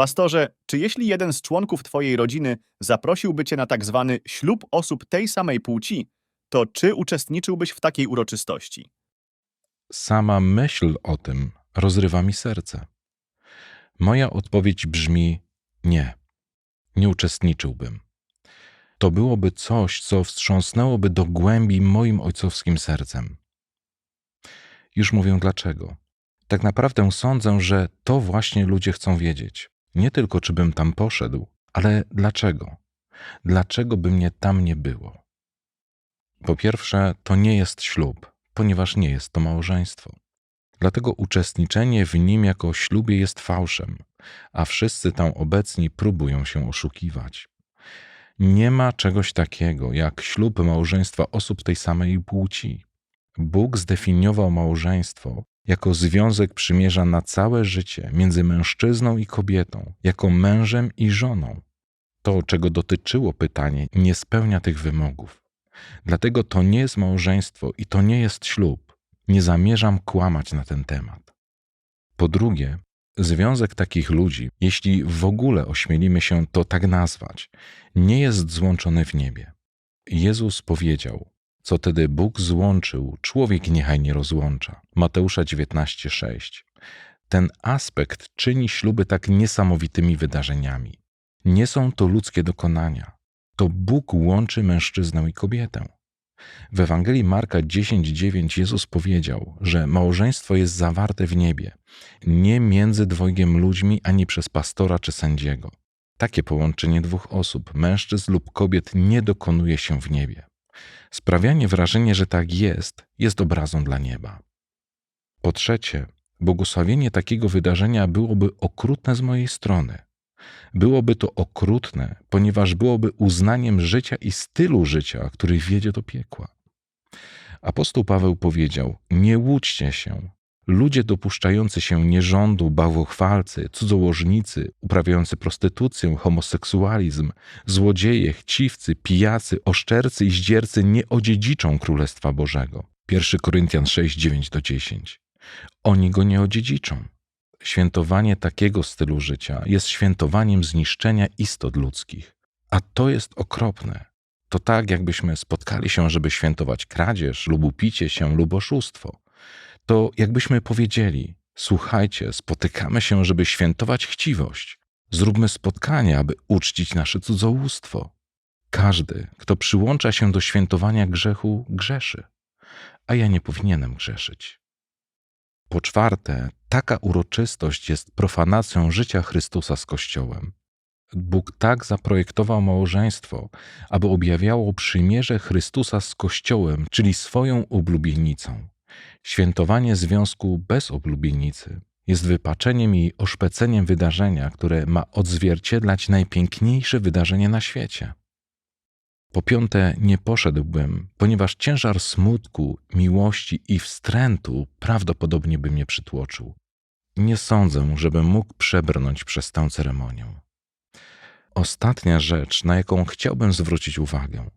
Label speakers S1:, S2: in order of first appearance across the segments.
S1: Pastorze, czy jeśli jeden z członków twojej rodziny zaprosiłby cię na tak zwany ślub osób tej samej płci, to czy uczestniczyłbyś w takiej uroczystości?
S2: Sama myśl o tym rozrywa mi serce. Moja odpowiedź brzmi nie. Nie uczestniczyłbym. To byłoby coś, co wstrząsnęłoby do głębi moim ojcowskim sercem. Już mówię dlaczego. Tak naprawdę sądzę, że to właśnie ludzie chcą wiedzieć. Nie tylko, czy bym tam poszedł, ale dlaczego? Dlaczego by mnie tam nie było? Po pierwsze, to nie jest ślub, ponieważ nie jest to małżeństwo. Dlatego uczestniczenie w nim jako ślubie jest fałszem, a wszyscy tam obecni próbują się oszukiwać. Nie ma czegoś takiego jak ślub małżeństwa osób tej samej płci. Bóg zdefiniował małżeństwo jako związek przymierza na całe życie między mężczyzną i kobietą, jako mężem i żoną. To, czego dotyczyło pytanie, nie spełnia tych wymogów. Dlatego to nie jest małżeństwo i to nie jest ślub. Nie zamierzam kłamać na ten temat. Po drugie, związek takich ludzi, jeśli w ogóle ośmielimy się to tak nazwać, nie jest złączony w niebie. Jezus powiedział: Co tedy Bóg złączył, człowiek niechaj nie rozłącza. Mateusza 19:6. Ten aspekt czyni śluby tak niesamowitymi wydarzeniami. Nie są to ludzkie dokonania. To Bóg łączy mężczyznę i kobietę. W Ewangelii Marka 10:9 Jezus powiedział, że małżeństwo jest zawarte w niebie, nie między dwojgiem ludźmi ani przez pastora czy sędziego. Takie połączenie dwóch osób, mężczyzn lub kobiet, nie dokonuje się w niebie. Sprawianie wrażenia, że tak jest, jest obrazą dla nieba. Po trzecie, błogosławienie takiego wydarzenia byłoby okrutne z mojej strony. Byłoby to okrutne, ponieważ byłoby uznaniem życia i stylu życia, który wiedzie do piekła. Apostoł Paweł powiedział: Nie łudźcie się. Ludzie dopuszczający się nierządu, bałwochwalcy, cudzołożnicy, uprawiający prostytucję, homoseksualizm, złodzieje, chciwcy, pijacy, oszczercy i zdziercy nie odziedziczą Królestwa Bożego. 1 Koryntian 6, 9 do 10. Oni go nie odziedziczą. Świętowanie takiego stylu życia jest świętowaniem zniszczenia istot ludzkich. A to jest okropne. To tak, jakbyśmy spotkali się, żeby świętować kradzież lub upicie się lub oszustwo. To jakbyśmy powiedzieli: Słuchajcie, spotykamy się, żeby świętować chciwość. Zróbmy spotkanie, aby uczcić nasze cudzołóstwo. Każdy, kto przyłącza się do świętowania grzechu, grzeszy, a ja nie powinienem grzeszyć. Po czwarte, taka uroczystość jest profanacją życia Chrystusa z Kościołem. Bóg tak zaprojektował małżeństwo, aby objawiało przymierze Chrystusa z Kościołem, czyli swoją oblubienicą. Świętowanie związku bez oblubienicy jest wypaczeniem i oszpeceniem wydarzenia, które ma odzwierciedlać najpiękniejsze wydarzenie na świecie. Po piąte, nie poszedłbym, ponieważ ciężar smutku, miłości i wstrętu prawdopodobnie by mnie przytłoczył. Nie sądzę, żebym mógł przebrnąć przez tę ceremonię. Ostatnia rzecz, na jaką chciałbym zwrócić uwagę.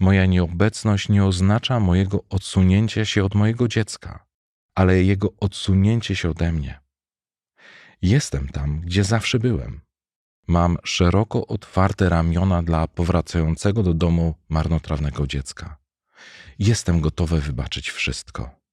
S2: Moja nieobecność nie oznacza mojego odsunięcia się od mojego dziecka, ale jego odsunięcie się ode mnie. Jestem tam, gdzie zawsze byłem. Mam szeroko otwarte ramiona dla powracającego do domu marnotrawnego dziecka. Jestem gotowy wybaczyć wszystko.